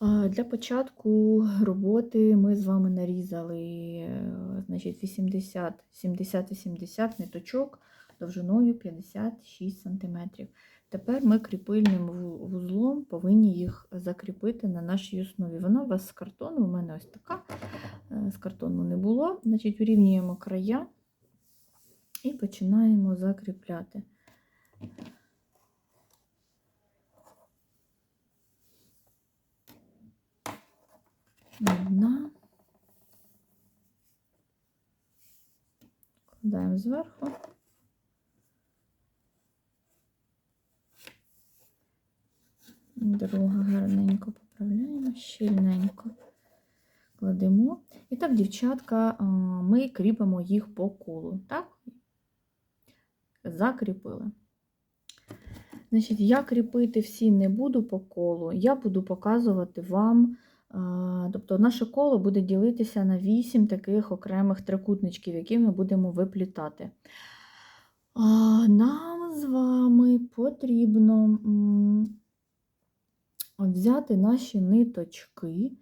Для початку роботи ми з вами нарізали е, значить, 80, 70 і 70 ниточок довжиною 56 см. Тепер ми кріпильним вузлом повинні їх закріпити на нашій основі. Вона у вас з картону, у мене ось така, е, з картону не було. Значить, урівнюємо края і починаємо закріпляти. Одна. Кладаємо зверху. Друга гарненько поправляємо, щільненько кладемо. І так, дівчатка, ми кріпимо їх по колу. Так? Закріпили. Значить, я кріпити всі не буду по колу, я буду показувати вам. Тобто наше коло буде ділитися на 8 таких окремих трикутничків, які ми будемо виплітати. Нам з вами потрібно взяти наші ниточки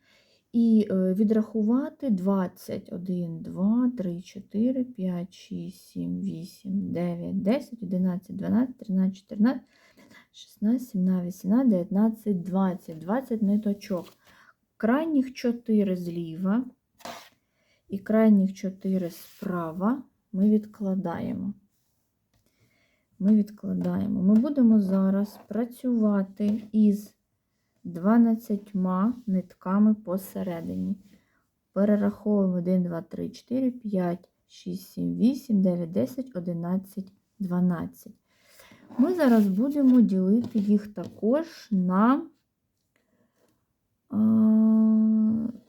і е, відрахувати 20, 1, 2, 3, 4, 5, 6, 7, 8, 9, 10, 11, 12, 13, 14, 16, 17, 18, 19, 20. 20 ниточок. Крайніх 4 зліва і крайніх 4 справа ми відкладаємо. Ми відкладаємо. Ми будемо зараз працювати із 12 нитками посередині. Перераховуємо 1, 2, 3, 4, 5, 6, 7, 8, 9, 10, 11, 12. Ми зараз будемо ділити їх також на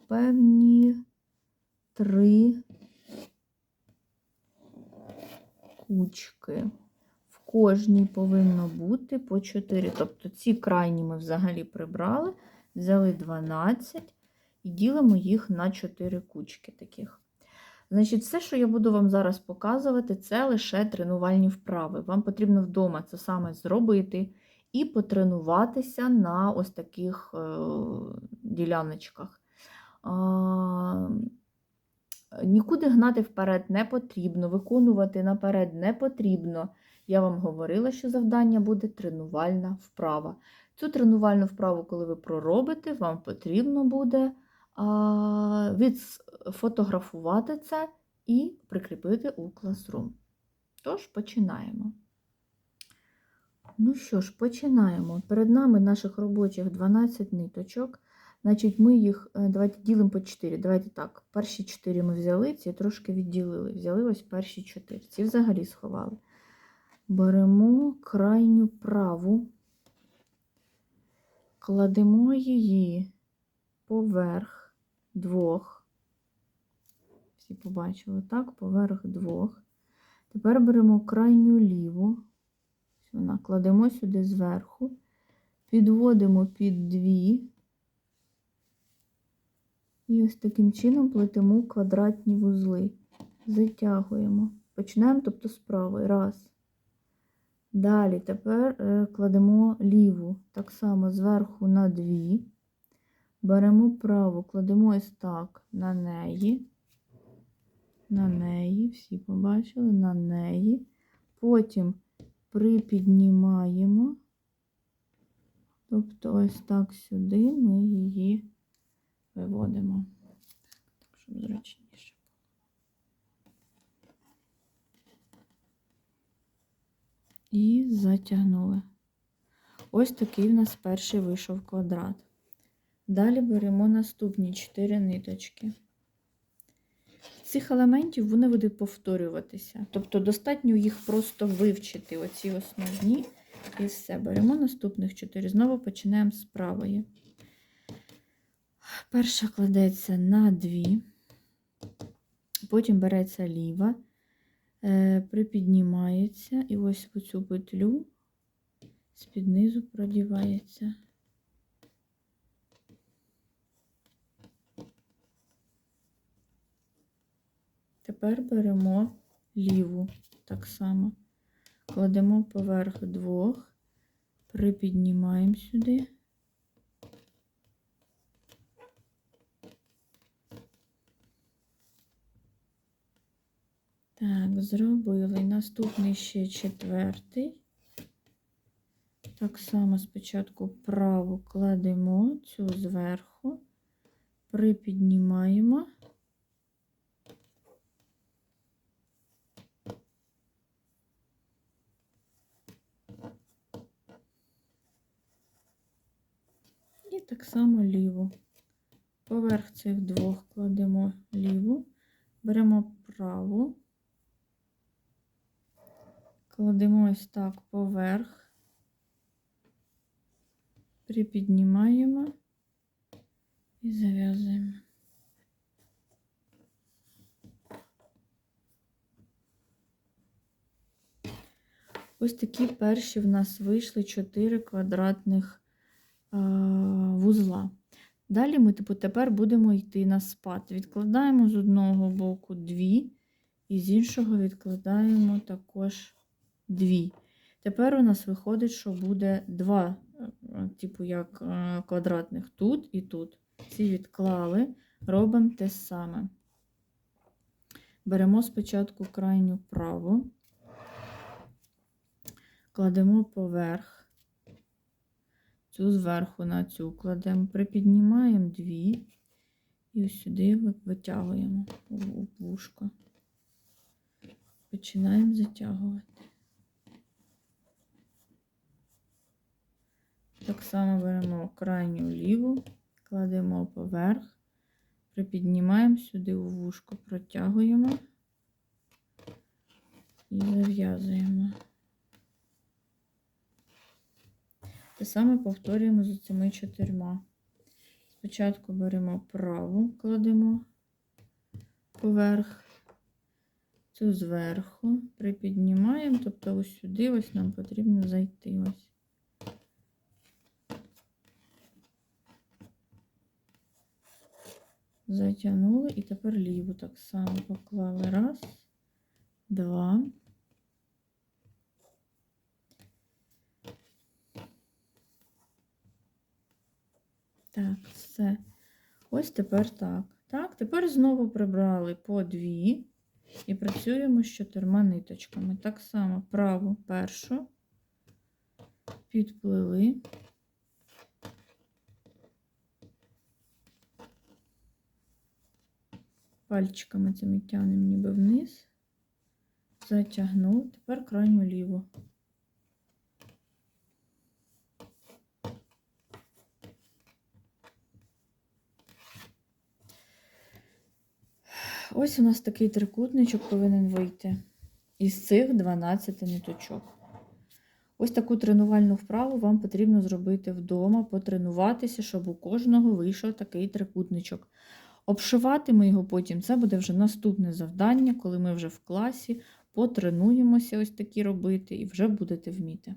певні три кучки. В кожній повинно бути по 4. Тобто ці крайні ми взагалі прибрали, взяли 12 і ділимо їх на 4 кучки таких. Значить, все, що я буду вам зараз показувати, це лише тренувальні вправи. Вам потрібно вдома це саме зробити і потренуватися на ось таких е, діляночках. Нікуди гнати вперед не потрібно, виконувати наперед не потрібно. Я вам говорила, що завдання буде тренувальна вправа. Цю тренувальну вправу, коли ви проробите, вам потрібно буде відфотографувати це і прикріпити у Classroom. Тож, починаємо. Ну що ж, починаємо. Перед нами наших робочих 12 ниточок. Значить, ми їх е, давайте ділимо по 4. Давайте так. Перші 4 ми взяли, ці трошки відділили. Взяли ось перші 4. Ці взагалі сховали. Беремо крайню праву, кладемо її поверх двох. Всі побачили, так, поверх двох. Тепер беремо крайню ліву, вона кладемо сюди зверху, підводимо під дві. І ось таким чином плетемо квадратні вузли. Затягуємо. Почнемо, тобто з правої. Раз. Далі тепер е, кладемо ліву, так само зверху на дві. Беремо праву, кладемо ось так на неї. На неї, всі побачили, на неї. Потім припіднімаємо. Тобто ось так сюди ми її виводимо. Так, щоб зручніше. І затягнули. Ось такий в нас перший вийшов квадрат. Далі беремо наступні 4 ниточки. Цих елементів вони будуть повторюватися. Тобто достатньо їх просто вивчити, оці основні, і все. Беремо наступних 4. Знову починаємо з правої. Перша кладеться на дві, потім береться ліва, е, припіднімається, і ось в цю петлю з-під низу продівається. Тепер беремо ліву так само. Кладемо поверх двох, припіднімаємо сюди. Так, зробили. Наступний ще четвертий. Так само спочатку праву кладемо цю зверху, припіднімаємо. Само ліву. Поверх цих двох кладемо ліву, беремо праву, кладемо ось так поверх, припіднімаємо і зав'язуємо. Ось такі перші в нас вийшли 4 квадратних вузла. Далі ми типу, тепер будемо йти на спад. Відкладаємо з одного боку дві, і з іншого відкладаємо також дві. Тепер у нас виходить, що буде два, е, типу як е, квадратних тут і тут. Ці відклали, робимо те саме. Беремо спочатку крайню праву, кладемо поверх. Цю зверху на цю кладемо, припіднімаємо дві і ось сюди витягуємо у вушко. Починаємо затягувати. Так само беремо крайню ліву, кладемо поверх, припіднімаємо сюди у вушко, протягуємо і зав'язуємо. Те саме повторюємо з цими чотирма. Спочатку беремо праву, кладемо поверх, цю зверху, припіднімаємо, тобто ось сюди ось нам потрібно зайти. ось. Затягнули і тепер ліву так само поклали. Раз, два. Так, все. Ось тепер так. Так, тепер знову прибрали по дві і працюємо з чотирма ниточками. Так само праву першу підплили. Пальчиками цими тягнемо ніби вниз, затягнув, тепер крайню ліву. Ось у нас такий трикутничок повинен вийти із цих 12 ниточок. Ось таку тренувальну вправу вам потрібно зробити вдома, потренуватися, щоб у кожного вийшов такий трикутничок. Обшивати ми його потім, це буде вже наступне завдання, коли ми вже в класі потренуємося ось такі робити і вже будете вміти.